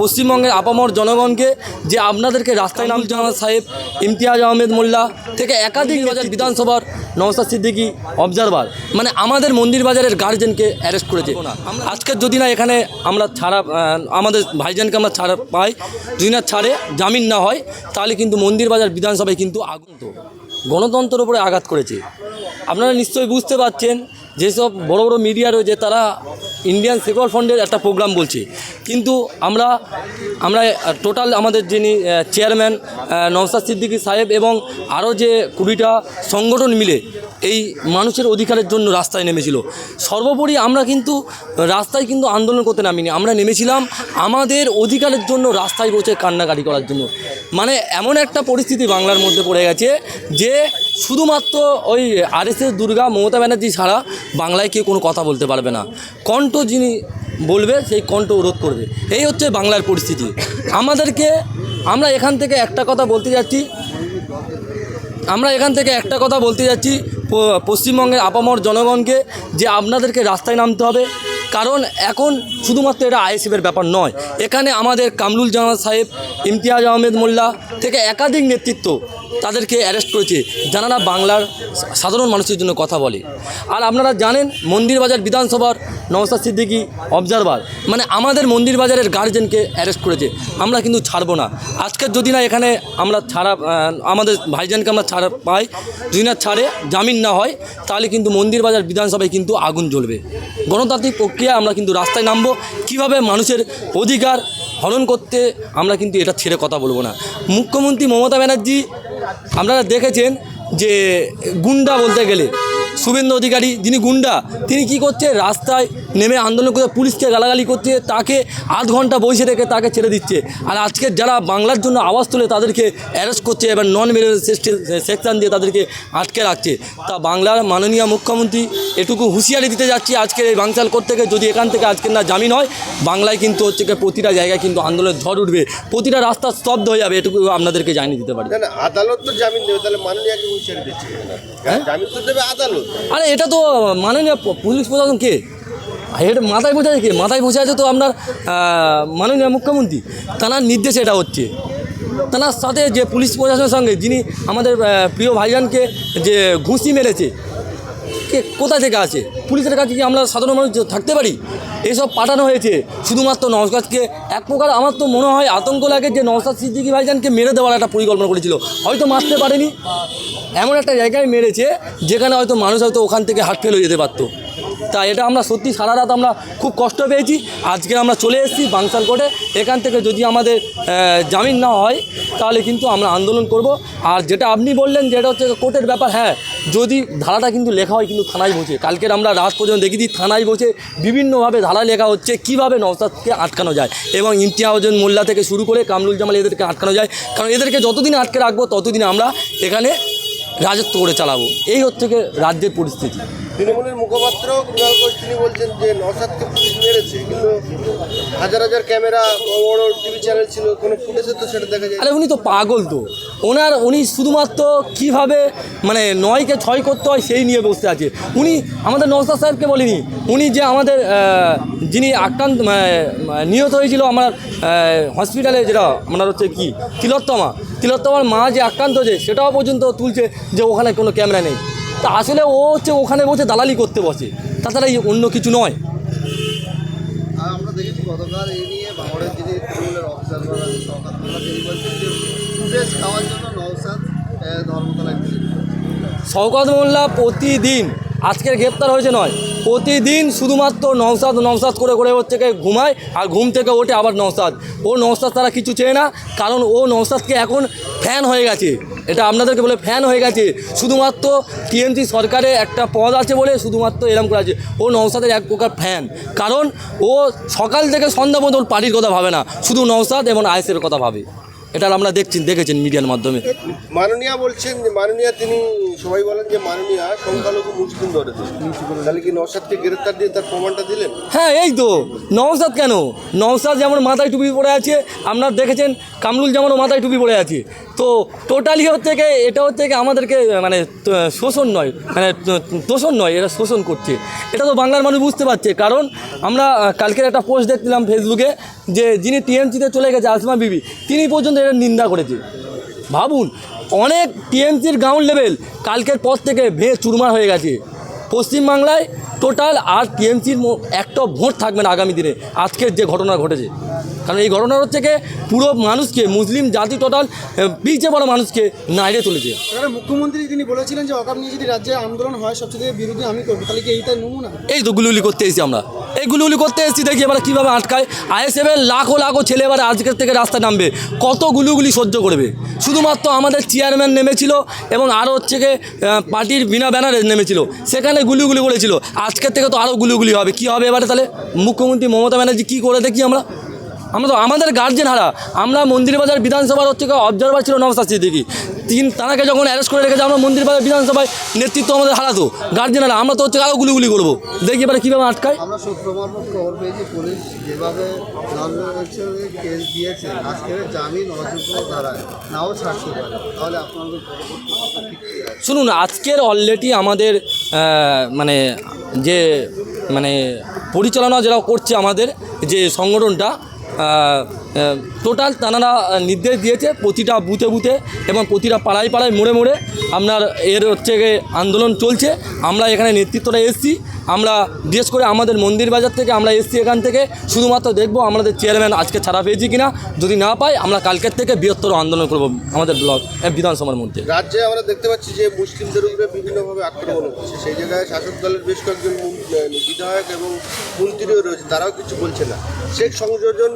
পশ্চিমবঙ্গের আপামর জনগণকে যে আপনাদেরকে রাস্তায় নাম জামাত সাহেব, ইমতিয়াজ আহমেদ মোল্লা থেকে একাধিক বিধানসভার নওসাদ সিদ্দিকি অবজারভার মানে আমাদের মন্দির বাজারের গার্জেনকে অ্যারেস্ট করেছে। আজকের যদি না এখানে আমরা ছাড়া আমাদের ভাইজানকে আমরা ছাড়া পাই, যদি না ছাড়ে, জামিন না হয়, তাহলে কিন্তু মন্দির বাজার বিধানসভায় কিন্তু আগুন তো গণতন্ত্রের উপরে আঘাত করেছে। আপনারা নিশ্চয়ই বুঝতে পারছেন, যেসব বড় বড় মিডিয়া রয়েছে, তারা ইন্ডিয়ান সেকুলার ফান্ডের একটা প্রোগ্রাম বলছে। কিন্তু আমরা আমরা টোটাল আমাদের যিনি চেয়ারম্যান নওসাদ সিদ্দিকী সাহেব এবং আরও যে কুড়িটা সংগঠন মিলে, এই মানুষের অধিকারের জন্য রাস্তায় নেমেছিল। সর্বোপরি আমরা কিন্তু রাস্তায় কিন্তু আন্দোলন করতে নামিনি। আমরা নেমেছিলাম আমাদের অধিকারের জন্য রাস্তায় বসে কান্নাকাটি করার জন্য। মানে এমন একটা পরিস্থিতি বাংলার মধ্যে পড়ে গেছে যে শুধুমাত্র ওই আরএসএস দুর্গা মমতা ব্যানার্জি ছাড়া বাংলায় কেউ কোনো কথা বলতে পারবে না। কণ্ঠ যিনি বলবে, সেই কণ্ঠ রোধ করবে। এই হচ্ছে বাংলার পরিস্থিতি। আমাদেরকে, আমরা এখান থেকে একটা কথা বলতে যাচ্ছি। আমরা এখান থেকে একটা কথা বলতে যাচ্ছি পশ্চিমবঙ্গের আপামর জনগণকে, যে আপনাদেরকে রাস্তায় নামতে হবে। কারণ এখন শুধুমাত্র এটা আইএসএফের ব্যাপার নয়। এখানে আমাদের কামরুল জামাত সাহেব, ইমতিয়াজ আহমেদ মোল্লা থেকে একাধিক নেতৃত্ব তাদেরকে অ্যারেস্ট করেছে। যারা বাংলার সাধারণ মানুষের জন্য কথা বলে। আর আপনারা জানেন মন্দির বাজার বিধানসভার নওসাদ সিদ্দিকি অবজারভার মানে আমাদের মন্দির বাজারের গার্জেনকে অ্যারেস্ট করেছে। আমরা কিন্তু ছাড়বো না। আজকের যদি না এখানে আমরা ছাড়া আমাদের ভাইজানকে আমরা ছাড়া পাই, যদি না ছাড়ে, জামিন না হয়, তাহলে কিন্তু মন্দির বাজার বিধানসভায় কিন্তু আগুন জ্বলবে। গণতান্ত্রিক প্রক্রিয়া আমরা কিন্তু রাস্তায় নামবো। কীভাবে মানুষের অধিকার হরণ করতে আমরা কিন্তু এটা ছেড়ে কথা বলব না। মুখ্যমন্ত্রী মমতা ব্যানার্জি আপনারা দেখেছেন যে গুন্ডা বলতে গেলে। শুভেন্দু অধিকারী যিনি গুন্ডা তিনি কি করছে? রাস্তায় নেমে আন্দোলন করে পুলিশকে গালাগালি করছে তাকে আধ ঘণ্টা বসে রেখে তাকে ছেড়ে দিচ্ছে। আর আজকে যারা বাংলার জন্য আওয়াজ তুলে তাদেরকে অ্যারেস্ট করছে এবার নন মেরিট সেকশন দিয়ে তাদেরকে আটকে রাখছে। তা বাংলার মাননীয় মুখ্যমন্ত্রী এটুকু হুঁশিয়ারি দিতে যাচ্ছি আজকের এই বাংচাল কোর্ট থেকে। যদি এখান থেকে আজকে না জামিন হয় বাংলায় কিন্তু হচ্ছে গিয়ে প্রতিটা জায়গায় কিন্তু আন্দোলনের ঝড় উঠবে। প্রতিটা রাস্তা স্তব্ধ হয়ে যাবে এটুকু আপনাদেরকে জানিয়ে দিতে পারি। আদালত তো জামিন দেবে তাহলে মাননীয়াকে হুঁশিয়ারি দিচ্ছে? হ্যাঁ? জামিন তো দেবে আদালত। আরে এটা তো মাননীয় পুলিশ প্রশাসন কে? এটা মাথায় আছে কে? মাথায় বসে আছে তো আপনার মাননীয় মুখ্যমন্ত্রী। তাঁর নির্দেশে এটা হচ্ছে। তাঁর সাথে যে পুলিশ প্রশাসনের সঙ্গে, যিনি আমাদের প্রিয় ভাইজানকে যে ঘুষি মেরেছে, কে কোথা থেকে আছে? পুলিশের কাছে কি আমরা সাধারণ মানুষ থাকতে পারি? এসব পাঠানো হয়েছে। শুধুমাত্র নওসাদকে এক প্রকার আমার তো মনে হয় আতঙ্ক লাগে যে নওসাদ সিদ্দিকী ভাইজানকে মেরে দেওয়ার একটা পরিকল্পনা করেছিল। হয়তো মারতে পারেনি। এমন একটা জায়গায় মেরেছে, যেখানে হয়তো মানুষ হয়তো ওখান থেকে হাট ফেল যেতে পারতো। তা এটা আমরা সত্যি সারা রাত আমরা খুব কষ্ট পেয়েছি। আজকে আমরা চলে এসেছি বাংসাল কোর্টে এখান থেকে যদি আমাদের জামিন না হয়, তাহলে কিন্তু আমরা আন্দোলন করব। আর যেটা আপনি বললেন যেটা হচ্ছে কোর্টের ব্যাপার হ্যাঁ যদি ধারাটা কিন্তু লেখা হয় কিন্তু থানায় বসে। কালকের আমরা রাত পর্যন্ত দেখি দিই থানায় বসে বিভিন্নভাবে ধারা লেখা হচ্ছে, কীভাবে নওসাদকে আটকানো যায় এবং ইমতিয়াজুন মোল্লা থেকে শুরু করে কামরুল জামাল এদেরকে আটকানো যায়। কারণ এদেরকে যতদিন আটকে রাখব, ততদিন আমরা এখানে রাজত্ব করে চালাবো। এই হচ্ছে রাজ্যের পরিস্থিতি। তৃণমূলের মুখপাত্র কুণাল ঘোষ তিনি বলছেন যে নসাদকে পুলিশ মেরেছে কিন্তু হাজার হাজার ক্যামেরা বড় বড় টিভি চ্যানেল ছিল কোনো ফুটেজে তো সেটা দেখা যায়। আরে উনি তো পাগল তো। ওনার উনি শুধুমাত্র কীভাবে মানে নয়কে ছয় করতে হয় সেই নিয়ে বসে আছে। উনি আমাদের নওসাদ সাহেবকে বলিনি উনি যে আমাদের যিনি আক্রান্ত মানে, নিহত হয়েছিল আমার হসপিটালে যেটা আপনার হচ্ছে কি তিলোত্তমা। তিলোত্তমার মা যে আক্রান্ত হয়েছে সেটাও পর্যন্ত তুলছে যে ওখানে কোনো ক্যামেরা নেই। তা আসলে ও হচ্ছে ওখানে বসে দালালি করতে বসে। তাছাড়া অন্য কিছু নয়। আর আমরা দেখেছি গতকাল এই নিয়ে বাংলাদেশ যিনি তৃণমূলের অবজারভার আছে শওকাত মোল্লা তিনি বলছেন যে ফুটেজ খাওয়ার জন্য নওসাদ ধর্মতলায় শওকত মোল্লা প্রতিদিন আজকের গ্রেপ্তার হয়েছে নয়। প্রতিদিন শুধুমাত্র নওসাদ নওসাদ করে করে হচ্ছে গিয়ে ঘুমায় আর ঘুম থেকে ওঠে আবার নওসাদ ও নওসাদ তারা কিছু চেয়ে না, কারণ ও নওসাদকে এখন ফ্যান হয়ে গেছে। এটা আপনাদেরকে বলে ফ্যান হয়ে গেছে। শুধুমাত্র টিএমসি সরকারে একটা পদ আছে বলে শুধুমাত্র এরম করে আছে। ও নওসাদের এক প্রকার ফ্যান কারণ ও সকাল থেকে সন্ধ্যা পর্যন্ত ওর পার্টির কথা ভাবে না। শুধু নওসাদ এবং আইসের কথা ভাবে। এটা আমরা দেখছি দেখেছেন মিডিয়ার মাধ্যমে। মাননীয়া বলছেন মাননীয়া তিনি সবাই বলেন যে মাননীয়া সংখ্যালঘু মুসলিম ধরে তাহলে কি নওশাদকে গ্রেফতার দিয়ে তার প্রমাণটা দিলেন? হ্যাঁ এই তো। নওসাদ কেন? নওসাদ যেমন মাথায় টুপি পড়ে আছে আপনার দেখেছেন কামরুল যেমন মাথায় টুপি পড়ে আছে। তো টোটালি হচ্ছে কি এটা হচ্ছে কি আমাদেরকে মানে শোষণ নয় মানে তোষণ নয় এটা শোষণ করছে। এটা তো বাংলার মানুষ বুঝতে পারছে কারণ আমরা কালকের একটা পোস্ট দেখছিলাম ফেসবুকে যে যিনি টিএমসিতে চলে গেছে আসমা বিবি তিনি পর্যন্ত এটা নিন্দা করেছে। ভাবুন, অনেক টিএমসির গ্রাউন্ড লেভেল কালকের পর থেকে ভেঙে চুরমার হয়ে গেছে। পশ্চিমবাংলায় টোটাল আর টিএমসির একটা ভোট থাকবে না আগামী দিনে। আজকের যে ঘটনা ঘটেছে। কারণ এই ঘটনার হচ্ছে কি পুরো মানুষকে মুসলিম জাতি টোটাল পিছিয়ে পড়া মানুষকে নাইড়ে তুলেছে। মুখ্যমন্ত্রী তিনি বলেছিলেন যে অকাপ নিয়ে যদি রাজ্যে আন্দোলন হয় সবচেয়ে বিরোধী আমি করব তাহলে কি এইটার নমুনা? এই তো গুলিগুলি করতে এসেছি আমরা। এই গুলিগুলি করতে এসেছি দেখি এবার কীভাবে আটকায়। আইএসএফের লাখো লাখো ছেলে এবার আজকের থেকে রাস্তায় নামবে। কত গুলিগুলি সহ্য করবে? শুধুমাত্র আমাদের চেয়ারম্যান নেমেছিল এবং আরও হচ্ছে গিয়ে পার্টির বিনা ব্যানারে নেমেছিল। সেখানে গুলিগুলি করেছিল। আজকের থেকে তো আরও গুলিগুলি হবে। কি হবে এবারে তাহলে? মুখ্যমন্ত্রী মমতা ব্যানার্জি কী করে দেখি আমরা? আমরা তো আমাদের গার্জেন হারা। আমরা মন্দিরবাজার বিধানসভার হচ্ছে অবজারভার ছিল নবসাদ সিদ্দিকি তিন তানাকে যখন অ্যারেস্ট করে রেখেছে আমরা মন্দিরবাজার বিধানসভায় নেতৃত্ব আমাদের হারাতো। গার্জেন হারা। আমরা তো হচ্ছে আরও গুলিগুলি করব। দেখি এবারে কীভাবে আটকায়। আমরা সূত্র খবর পেয়েছি পুলিশ যেভাবে কেস দিয়েছে আজকের জামিন অযোগ্য ধারায় নাও ছাড়তে পারে। তাহলে আপনাদের শুনুন আজকের অলরেডি আমাদের মানে যে মানে পরিচালনা যারা করছে আমাদের যে সংগঠনটা 呃 টোটাল তারা নির্দেশ দিয়েছে প্রতিটা বুথে বুথে এবং প্রতিটা পাড়ায় পাড়ায় মোড়ে মোড়ে আপনার এর হচ্ছে আন্দোলন চলছে। আমরা এখানে নেতৃত্বটা এসেছি। আমরা বিশেষ করে আমাদের মন্দির বাজার থেকে আমরা এসেছি এখান থেকে। শুধুমাত্র দেখব আমাদের চেয়ারম্যান আজকে ছাড়া পেয়েছি কিনা। যদি না পাই আমরা কালকের থেকে বৃহত্তর আন্দোলন করব আমাদের ব্লক বিধানসভার মধ্যে। রাজ্যে আমরা দেখতে পাচ্ছি যে মুসলিমদের উপরে বিভিন্নভাবে আক্রমণ হচ্ছে। সেই জায়গায় শাসক দলের বেশ কয়েকজন বিধায়ক এবং মন্ত্রীও রয়েছে। তারাও কিছু বলছে না। শেখ সংযোজন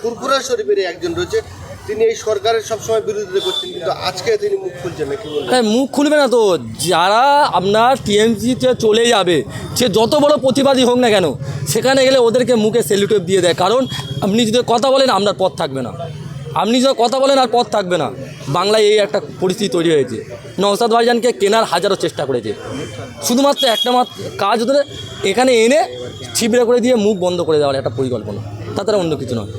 ফুরফুরা শরীফের একজন রয়েছে। তিনি এই সরকারের সবসময় বিরোধিতা করছেন, কিন্তু আজকে তিনি মুখ খুলছেন না, কি হ্যাঁ মুখ খুলবে না তো। যারা আপনার টিএমসিতে চলে যাবে, সে যত বড় প্রতিবাদী হোক না কেন, সেখানে গেলে ওদেরকে মুখে সেলুটেপ দিয়ে দেয়। কারণ আপনি যদি কথা বলেন, আপনার পথ থাকবে না। আপনি যদি কথা বলেন, আর পথ থাকবে না। বাংলায় এই একটা পরিস্থিতি তৈরি হয়েছে। নওসাদ ভাইজানকে কেনার হাজারো চেষ্টা করেছে। শুধুমাত্র একটা মাত্র কাজ ওদের এখানে এনে ছিবড়ে করে দিয়ে মুখ বন্ধ করে দেওয়ার একটা পরিকল্পনা। তাছাড়া অন্য কিছু নয়।